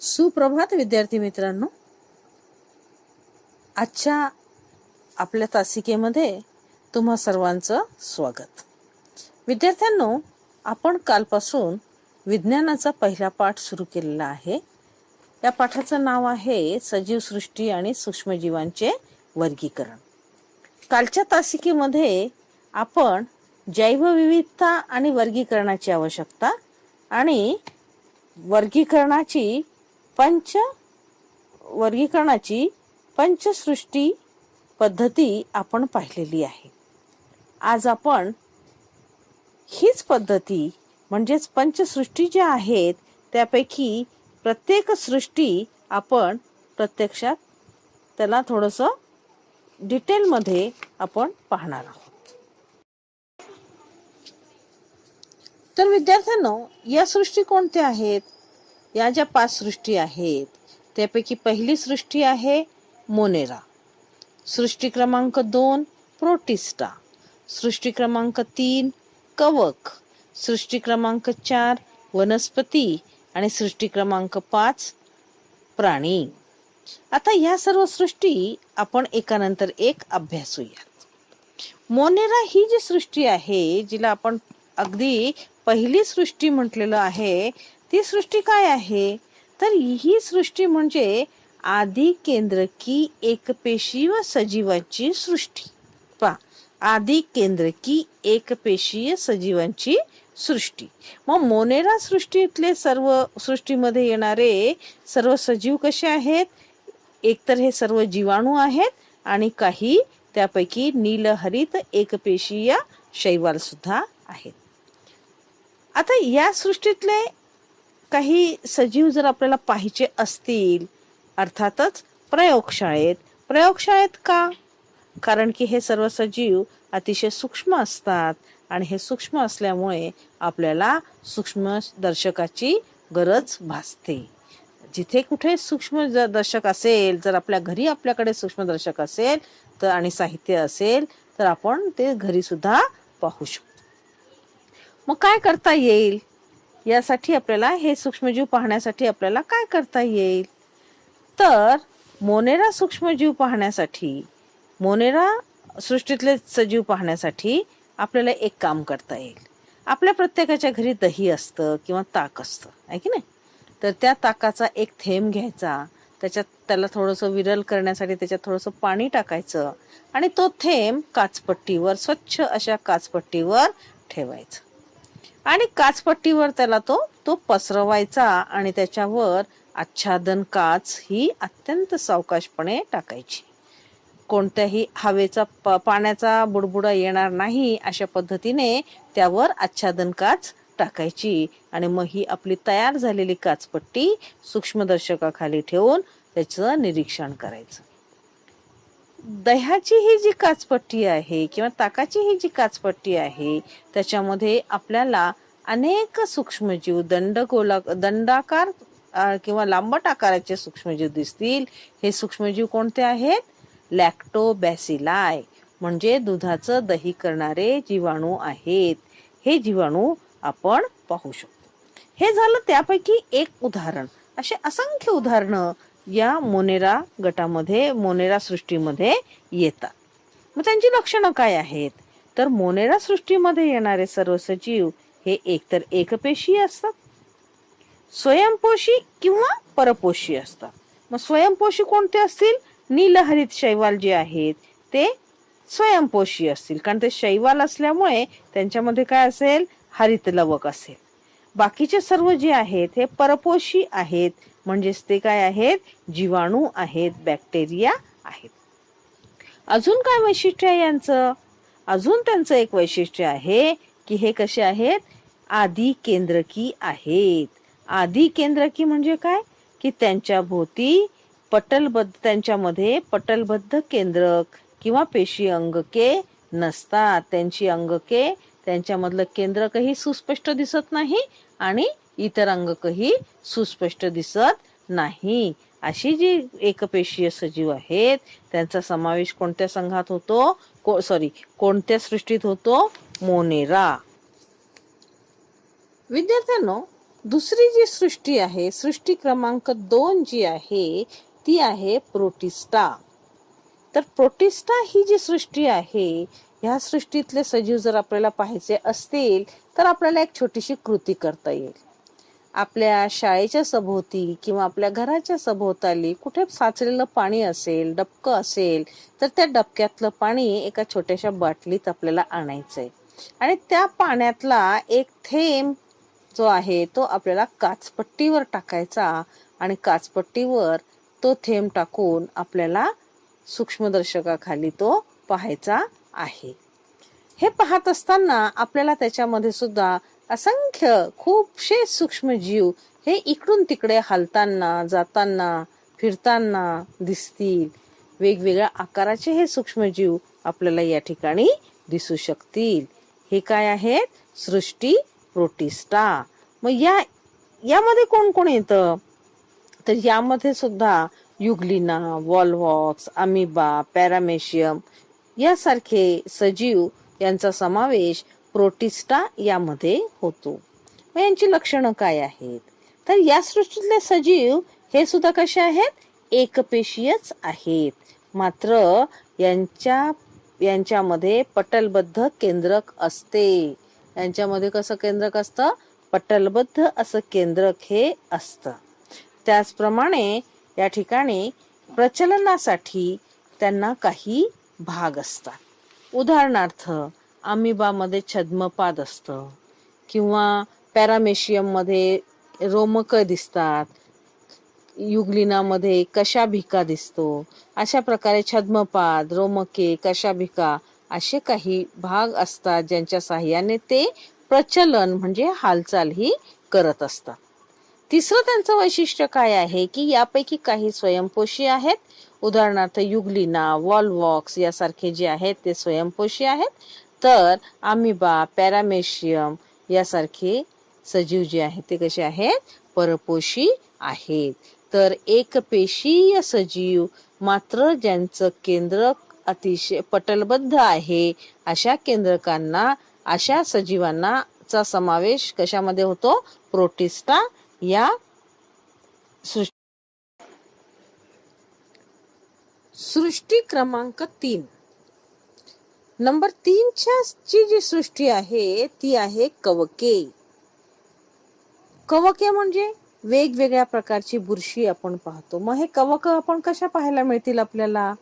सुप्रभात विद्यार्थी मित्रांनो. आजच्या आपल्या तासिकेमध्ये तुम्हा सर्वांचं स्वागत. विद्यार्थ्यांनो आपण कालपासून विज्ञानाचा पहिला पाठ सुरू केलेला आहे. या पाठाचं नाव आहे सजीव सृष्टी आणि सूक्ष्मजीवांचे वर्गीकरण. कालच्या तासिकेमध्ये आपण जैवविविधता आणि वर्गीकरणाची आवश्यकता आणि वर्गीकरणाची पंच वर्गीकरणाची पंचसृष्टी पद्धती आपण पाहिलेली आहे. आज आपण हीच पद्धती म्हणजेच पंचसृष्टी ज्या आहेत त्यापैकी प्रत्येक सृष्टी आपण प्रत्यक्षात त्याला थोडंसं डिटेलमध्ये आपण पाहणार आहोत. तर विद्यार्थ्यांनो या सृष्टी कोणत्या आहेत? या ज्या पाच सृष्टी आहेत त्यापैकी पहिली सृष्टी आहे मोनेरा. सृष्टी क्रमांक दोन प्रोटिस्टा. सृष्टी क्रमांक तीन कवक. सृष्टी क्रमांक चार वनस्पती. आणि सृष्टी क्रमांक पाच प्राणी. आता या सर्व सृष्टी आपण एकानंतर एक अभ्यासूयात. मोनेरा ही जी सृष्टी आहे जिला आपण अगदी पहिली सृष्टी म्हटलेलं आहे ती सृष्टी काय आहे? तर ही सृष्टी म्हणजे आधी केंद्रकी एकपेशी व सजीवांची सृष्टी. पा आधी केंद्रकी एकपेशीय सजीवांची सृष्टी. मग मोनेरा सृष्टीतले सर्व सृष्टीमध्ये येणारे सर्व सजीव कसे आहेत? एकतर हे सर्व जीवाणू आहेत आणि काही त्यापैकी नीलहरित एकपेशीय शैवाल सुद्धा आहेत. आता या सृष्टीतले काही सजीव जर आपल्याला पाहिजे असतील अर्थातच प्रयोगशाळेत. प्रयोगशाळेत का? कारण की हे सर्व सजीव अतिशय सूक्ष्म असतात आणि हे सूक्ष्म असल्यामुळे आपल्याला सूक्ष्म दर्शकाची गरज भासते. जिथे कुठे सूक्ष्म ज- दर्शक असेल जर आपल्या घरी आपल्याकडे सूक्ष्मदर्शक असेल तर आणि साहित्य असेल तर आपण ते घरी सुद्धा पाहू शकतो. मग काय करता येईल? यासाठी आपल्याला हे सूक्ष्मजीव पाहण्यासाठी आपल्याला काय करता येईल? तर मोनेरा सूक्ष्मजीव पाहण्यासाठी मोनेरा सृष्टीतले सजीव पाहण्यासाठी आपल्याला एक काम करता येईल. आपल्या प्रत्येकाच्या घरी दही असतं किंवा ताक असतं आहे की नाही? तर त्या ताकाचा एक थेंब घ्यायचा त्याच्यात त्याला थोडंसं विरल करण्यासाठी त्याच्यात थोडंसं पाणी टाकायचं आणि तो थेंब काचपट्टीवर स्वच्छ अशा काचपट्टीवर ठेवायचं. आणि काचपट्टीवर त्याला तो तो पसरवायचा आणि त्याच्यावर आच्छादन काच ही अत्यंत सावकाशपणे टाकायची. कोणत्याही हवेचा प- पाण्याचा बुडबुडा येणार नाही अशा पद्धतीने त्यावर आच्छादन काच टाकायची आणि मग ही आपली तयार झालेली काचपट्टी सूक्ष्मदर्शकाखाली ठेवून त्याचं निरीक्षण करायचं. दह्याची ही जी काचपट्टी आहे किंवा ताकाची ही जी काचपट्टी आहे त्याच्यामध्ये आपल्याला अनेक सूक्ष्मजीव दंडगोला दंडाकार किंवा लांबट आकाराचे सूक्ष्मजीव दिसतील. हे सूक्ष्मजीव कोणते आहेत? लॅक्टोबॅसिलाय म्हणजे दुधाचं दही करणारे जीवाणू आहेत. हे जीवाणू आपण पाहू शकतो. हे झालं त्यापैकी एक उदाहरण. असे असंख्य उदाहरणं या मोनेरा गटामध्ये मोनेरा सृष्टीमध्ये येतात. मग त्यांची लक्षणं काय आहेत? तर मोनेरा सृष्टीमध्ये येणारे सर्व सजीव हे एकतर एकपेशी असतात स्वयंपोषी किंवा परपोषी असतात. मग स्वयंपोषी कोणते असतील? नीलहरित शैवाल जे आहेत ते स्वयंपोषी असतील. कारण ते शैवाल असल्यामुळे त्यांच्यामध्ये काय असेल? हरित लवक असेल. बाकीचे सर्व जे आहेत हे परपोषी आहेत. म्हणजेच ते काय आहेत? जीवाणू आहेत बॅक्टेरिया आहेत. अजून काय वैशिष्ट्य आहे यांचं? अजून त्यांचं एक वैशिष्ट्य आहे की हे कसे आहेत? आदी केंद्रकी आहेत. आदी केंद्रकी म्हणजे काय? की त्यांच्या भोवती पटलबद्ध त्यांच्यामध्ये पटलबद्ध केंद्रक किंवा पेशी अंगके नसतात. त्यांची अंगके त्यांच्यामधलं केंद्रकही सुस्पष्ट दिसत नाही आणि इतर अंगकही सुस्पष्ट दिसत नाही. अशी जी एकपेशीय सजीव आहेत त्यांचा समावेश कोणत्या संघात होतो? को सॉरी कोणत्या सृष्टीत होतो? मोनेरा. विद्यार्थ्यांनो दुसरी जी सृष्टी आहे सृष्टी क्रमांक दोन जी आहे ती आहे प्रोटिस्टा. तर प्रोटिस्टा ही जी सृष्टी आहे ह्या सृष्टीतले सजीव जर आपल्याला पाहायचे असतील तर आपल्याला एक छोटीशी कृती करता येईल. आपल्या शाळेच्या सभोवती किंवा आपल्या घराच्या सभोवताली कुठे साचलेलं पाणी असेल डबकं असेल तर त्या डबक्यातलं पाणी एका छोट्याशा बाटलीत आपल्याला आणायचंय. आणि त्या पाण्यातला एक थेंब जो आहे तो आपल्याला काचपट्टीवर टाकायचा आणि काचपट्टीवर तो थेंब टाकून आपल्याला सूक्ष्मदर्शकाखाली तो पाहायचा आहे. हे पाहत असताना आपल्याला त्याच्यामध्ये सुद्धा असंख्य खूपशे सूक्ष्म जीव हे इकडून तिकडे हलताना जाताना फिरताना दिसतील. वेगवेगळ्या आकाराचे हे सूक्ष्मजीव आपल्याला या ठिकाणी दिसू शकतील. हे काय आहेत? सृष्टी प्रोटिस्टा. मग या यामध्ये कोण कोण येतं? तर यामध्ये सुद्धा युग्लिना वॉलवॉक्स अमिबा पॅरामेशियम यासारखे सजीव यांचा समावेश प्रोटिस्टा यामध्ये होतो. मग यांची लक्षणं काय आहेत? तर या सृष्टीतले सजीव हे सुद्धा कसे आहेत? एकपेशीयच आहेत. मात्र यांच्या यांच्यामध्ये पटलबद्ध केंद्रक असते. यांच्यामध्ये कसं केंद्रक असतं? पटलबद्ध असं केंद्रक हे असतं. त्याचप्रमाणे या ठिकाणी प्रचलनासाठी त्यांना काही भाग असतात. उदाहरणार्थ अमिबामध्ये छद्मपाद असतं. किंवा पॅरामेशियममध्ये रोमक दिसतात. युगलिनामध्ये कशाभिका दिसतो. अशा प्रकारे छद्मपाद रोमके कशाभिका असे काही भाग असतात ज्यांच्या साह्याने ते प्रचलन म्हणजे हालचाल ही करत असतात. तिसरं त्यांचं वैशिष्ट्य काय आहे की यापैकी काही स्वयंपोषी आहेत. उदाहरणार्थ युगलिना वॉलवॉक्स यासारखे जे आहेत ते स्वयंपोषी आहेत. तर अमिबा पॅरामेशियम यासारखे सजीव जे आहेत ते कसे आहेत? परपोषी आहेत. तर एकपेशीय सजीव मात्र ज्यांचं केंद्रक अतिशय पटलबद्ध आहे अशा केंद्रकांना अशा सजीवांना चा समावेश कशामध्ये होतो? प्रोटिस्टा या सृष्टी क्रमांक तीन. नंबर तीनच्या ची जी सृष्टी आहे ती आहे कवके. कवके म्हणजे वेगवेगळ्या प्रकारची बुरशी आपण पाहतो. मग हे कवक आपण कशा पाहायला मिळतील आपल्याला?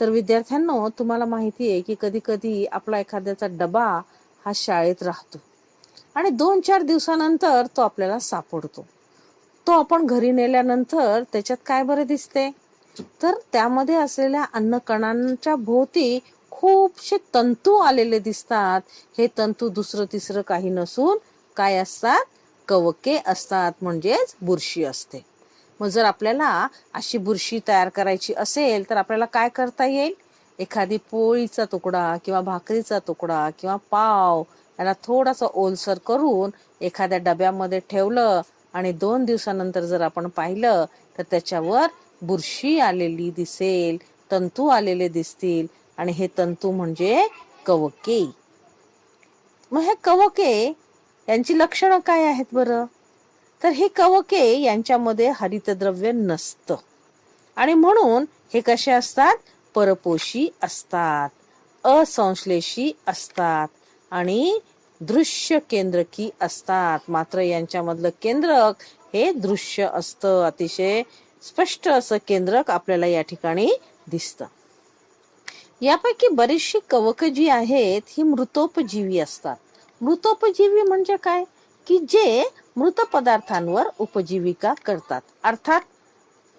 तर विद्यार्थ्यांनो तुम्हाला माहिती आहे की कधी कधी आपला एखाद्याचा डबा हा शाळेत राहतो. आणि दोन चार दिवसानंतर तो आपल्याला सापडतो. तो आपण घरी नेल्यानंतर त्याच्यात काय बरं दिसते? तर त्यामध्ये असलेल्या अन्नकणांच्या भोवती खूपसे तंतू आलेले दिसतात. हे तंतू दुसरं तिसरं काही नसून काय असतात? कवके असतात म्हणजेच बुरशी असते. मग जर आपल्याला अशी बुरशी तयार करायची असेल तर आपल्याला काय करता येईल? एखादी पोळीचा तुकडा किंवा भाकरीचा तुकडा किंवा पाव याला थोडासा ओलसर करून एखाद्या डब्यामध्ये ठेवलं आणि दोन दिवसानंतर जर आपण पाहिलं तर त्याच्यावर बुरशी आलेली दिसेल तंतू आलेले दिसतील. आणि हे तंतू म्हणजे कवके. मग हे कवके यांची लक्षणं काय आहेत बरं? तर हे कवके यांच्यामध्ये हरितद्रव्य नसतं. आणि म्हणून हे कसे असतात? परपोषी असतात असंश्लेषी असतात आणि दृश्य केंद्रकी असतात. मात्र यांच्यामधलं केंद्रक हे दृश्य असतं. अतिशय स्पष्ट असं केंद्रक आपल्याला या ठिकाणी दिसतं. यापैकी बरीचशी कवक जी आहेत ही मृतोपजीवी असतात. मृतोपजीवी म्हणजे काय? की जे मृत पदार्थांवर उपजीविका करतात. अर्थात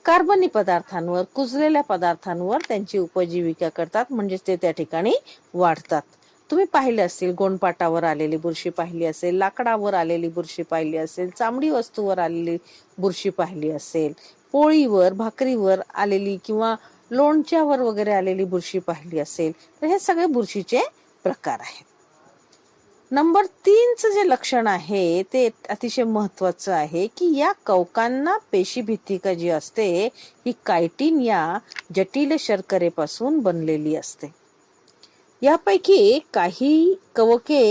कार्बनी पदार्थांवर कुजलेल्या पदार्थांवर त्यांची उपजीविका करतात म्हणजेच ते त्या ठिकाणी वाढतात. तुम्ही पाहिले असतील गोंडपाटावर आलेली बुरशी पाहिली असेल लाकडावर आलेली बुरशी पाहिली असेल चामडी वस्तूवर आलेली बुरशी पाहिली असेल पोळीवर भाकरीवर आलेली किंवा लोणच्यावर वगैरे आलेली बुरशी पाहिली असेल तर हे सगळे बुरशीचे प्रकार आहेत. नंबर तीनचं जे लक्षण आहे ते अतिशय महत्वाचं आहे की या कवकांना पेशी भित्तिका जी असते ही कायटिन या जटिल शर्करेपासून बनलेली असते. यापैकी काही कवके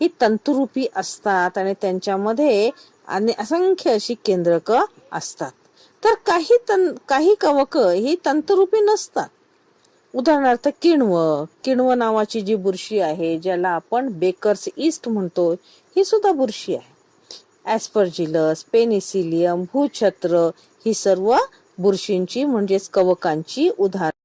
ही तंतुरूपी असतात आणि त्यांच्यामध्ये आणि असंख्य अशी केंद्रक असतात. तर काही तन काही कवक ही तंतरूपी नसतात. उदाहरणार्थ किण्व किण्व नावाची जी बुरशी आहे ज्याला आपण बेकर्स ईस्ट म्हणतो ही सुद्धा बुरशी आहे. ऍस्परजिलस पेनिसिलियम भूछत्र ही सर्व बुरशींची म्हणजेच कवकांची उदाहरण